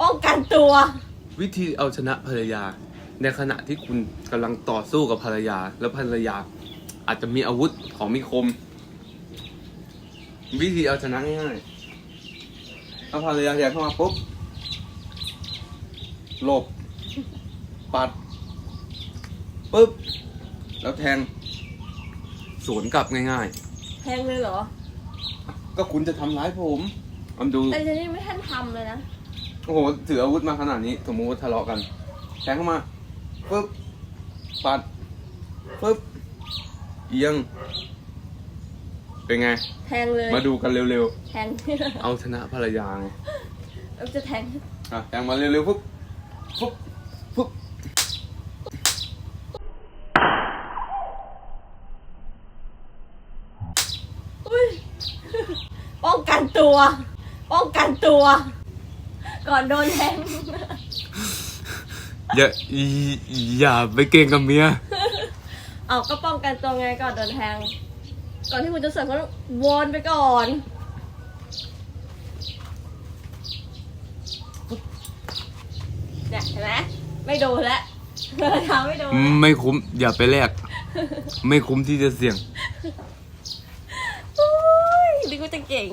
ป้องกันตัว วิธีเอาชนะภรรยา ในขณะที่คุณกำลังต่อสู้กับภรรยา แล้วภรรยา อาจจะมีอาวุธของมีคม วิธีเอาชนะง่ายๆถ้าภรรยาแทงเข้ามาปุ๊บหลบ ปัดปุ๊บ แล้วแทง สวนกลับง่ายแทงเลยเหรอ ๆ ก็คุณจะทำร้ายผมอำดู แต่เจนนี่ไม่ทันทำเลยนะ โอ้โหถืออาวุธมาขนาดนี้ สมมติว่าทะเลาะกันแทงเข้ามาปุ๊บปัดปุ๊บเอียง เป็นไง แทงเลย มาดูกันเร็วแทง ๆ เอาชนะภรรยาไงแล้วจะแทง อะแทงมาเร็วๆปุ๊บปุ๊บปุ๊บอุ้ย ป้องกันตัว ป้องกันตัว ก่อนโดนแทงอย่าอีอย่าไปเก่งกับเมียเอาก็ป้องกันตัวไงก่อนโดนแทง ก่อนที่คุณจะเสิร์ฟเขาต้องวนไปก่อน เนี่ยเห็นไหมไม่โดนแล้วเท้าไม่โดนแล้วไม่คุ้ม อย่าไปแลกไม่คุ้มที่จะเสี่ยงอุ้ยนี่กูจะเก่ง